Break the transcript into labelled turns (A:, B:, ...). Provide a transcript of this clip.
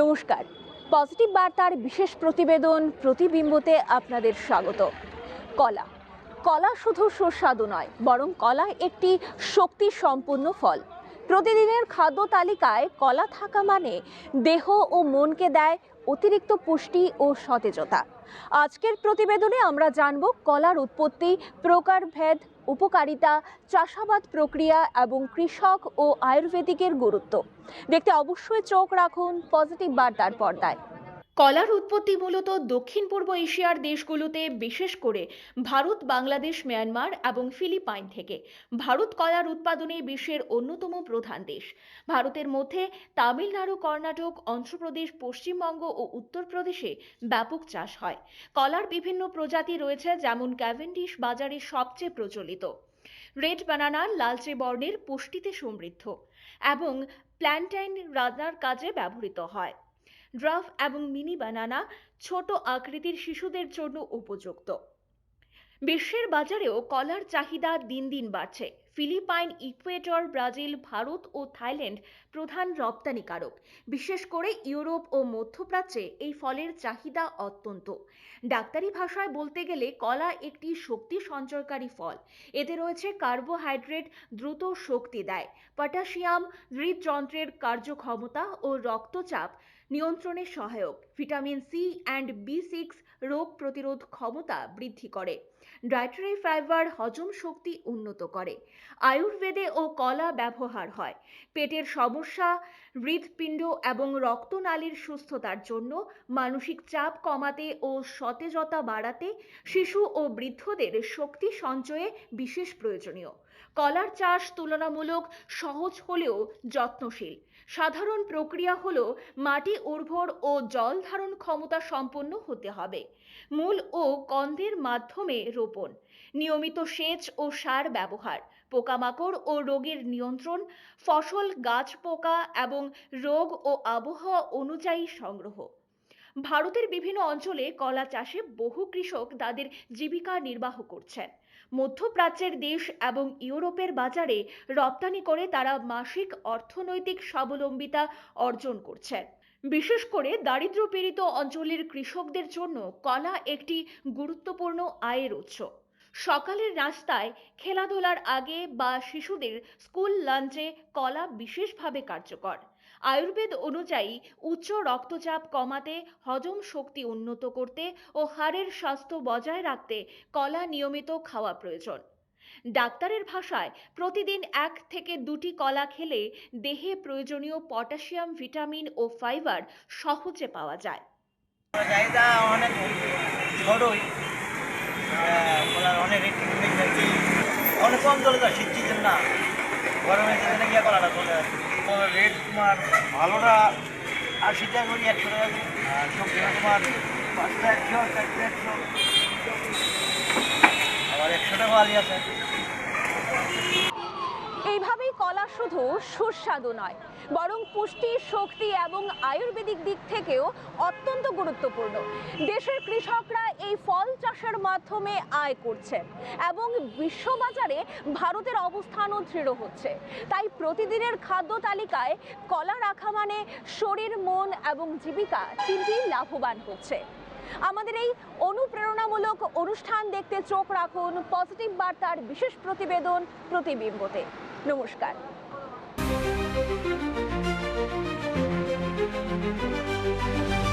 A: নমস্কার। পজিটিভ বার্তার বিশেষ প্রতিবেদন প্রতিবিম্বতে আপনাদের স্বাগত। কলা। কলা শুধু সুস্বাদু নয়, বরং কলা একটি শক্তি সম্পূর্ণ ফল। প্রতিদিনের খাদ্য তালিকায় কলা থাকা মানে দেহ ও মনকে দেয় অতিরিক্ত পুষ্টি ও সতেজতা। আজকের প্রতিবেদনে আমরা জানব কলার উৎপত্তি, প্রকারভেদ, উপকারিতা, চাষাবাদ প্রক্রিয়া এবং কৃষক ও আয়ুর্বেদিকের গুরুত্ব। দেখতে অবশ্যই চোখ রাখুন, পজিটিভ বার্তার পর্দায়।
B: কলার উৎপত্তি মূলত দক্ষিণ পূর্ব এশিয়ার দেশগুলোতে, বিশেষ করে ভারত, বাংলাদেশ, মিয়ানমার এবং ফিলিপাইন থেকে। ভারত কলার উৎপাদনে বিশ্বের অন্যতম প্রধান দেশ। ভারতের মধ্যে তামিলনাড়ু, কর্ণাটক, অন্ধ্রপ্রদেশ, পশ্চিমবঙ্গ ও উত্তরপ্রদেশে ব্যাপক চাষ হয়। কলার বিভিন্ন প্রজাতি রয়েছে, যেমন ক্যাভেন্ডিশ বাজারে সবচেয়ে প্রচলিত। রেড বানানা লালচে বর্ণের পুষ্টিতে সমৃদ্ধ এবং প্ল্যান্টাইন রান্নার কাজে ব্যবহৃত হয়। ড্রাফ এবং মিনি বানানা ছোট আকৃতির শিশুদের জন্য উপযুক্ত। বিশ্বের বাজারেও কলার চাহিদা দিন দিন বাড়ছে। ফিলিপাইন ইকুয়েটর ব্রাজিল, ভারত ও থাইল্যান্ড প্রধান রপ্তানিকারক। বিশেষ করে ইউরোপ ও মধ্যপ্রাচ্যে এই ফলের চাহিদা অত্যন্ত। ডাক্তারি ভাষায় বলতে গেলে কলা একটি শক্তি সঞ্চয়কারী ফল। এতে রয়েছে কার্বোহাইড্রেট, দ্রুত শক্তি দেয়, পটাশিয়াম, হৃদযন্ত্রের কার্যক্ষমতা ও রক্তচাপ নিয়ন্ত্রণে সহায়ক। Vitamin C and B six রোগ প্রতিরোধ ক্ষমতা বৃদ্ধি করে। ডায়েটারি ফাইবার হজম শক্তি উন্নত করে। আয়ুর্বেদে ও কলা ব্যবহার হয়। পেটের সমস্যা, হৃৎপিণ্ড এবং রক্তনালীর সুস্থতার জন্য মানসিক চাপ কমাতে ও সতেজতা বাড়াতে শিশু ও বৃদ্ধদের শক্তি সঞ্চয়ে বিশেষ প্রয়োজনীয়। কলার চাষ তুলনামূলক সহজ হলেও যত্নশীল। সাধারণ প্রক্রিয়া হল মাটি উর্বর ও জল ধারণ ক্ষমতা সম্পন্ন হতে হবে। মূল ও কন্দের মাধ্যমে রোপণ, নিয়মিত সেচ ও সার ব্যবহার, পোকামাকড় ও রোগের নিয়ন্ত্রণ, ফসল গাছ পোকা এবং রোগ ও আবহাওয়া অনুযায়ী সংগ্রহ। ভারতের বিভিন্ন অঞ্চলে কলা চাষে বহু কৃষক তাদের জীবিকা নির্বাহ করছেন। মধ্যপ্রাচ্যের দেশ এবং ইউরোপের বাজারে রপ্তানি করে তারা মাসিক অর্থনৈতিক স্বাবলম্বিতা অর্জন করছেন। বিশেষ করে দারিদ্র্যপীড়িত অঞ্চলের কৃষকদের জন্য কলা একটি গুরুত্বপূর্ণ আয়ের উৎস। সকালের রাস্তায় খেলাধুলার আগে বা শিশুদের স্কুল লাঞ্চে কলা বিশেষভাবে কার্যকর। আয়ুর্বেদ অনুযায়ী উচ্চ রক্তচাপ কমাতে, হজম শক্তি উন্নত করতে ও হাড়ের স্বাস্থ্য বজায় রাখতে কলা নিয়মিত খাওয়া প্রয়োজন। ডাক্তারের ভাষায় প্রতিদিন এক থেকে দুটি কলা খেলে দেহে প্রয়োজনীয় পটাশিয়াম, ভিটামিন ও ফাইবার সহজে পাওয়া যায়।
C: অনেক কম চলে যায় শীত না। গরমের গিয়ে কলাটা চলে আসে রেট তোমার ভালোটা আশি টাকা করি একশো টাকা করে। আর সবজিটা তোমার পাঁচটা একশো চারটে একশো আবার একশো টাকা আছে
A: এইভাবেই শুধু সুস্বাদু নয়, বরং পুষ্টি, শক্তি এবং আয়ুর্বেদিক দিক থেকেও অত্যন্ত গুরুত্বপূর্ণ। দেশের কৃষকরা এই ফল চাষের মাধ্যমে আয় করছেন এবং বিশ্ববাজারে ভারতের অবস্থানও দৃঢ় হচ্ছে। তাই প্রতিদিনের খাদ্য তালিকায় কলা রাখা মানে শরীর, মন এবং জীবিকা তিনটি লাভবান হচ্ছে। আমাদের এই অনুপ্রেরণামূলক অনুষ্ঠান দেখতে চোখ রাখুন, পজিটিভ বার্তার বিশেষ প্রতিবেদন প্রতিবিম্বতে। নমস্কার thank you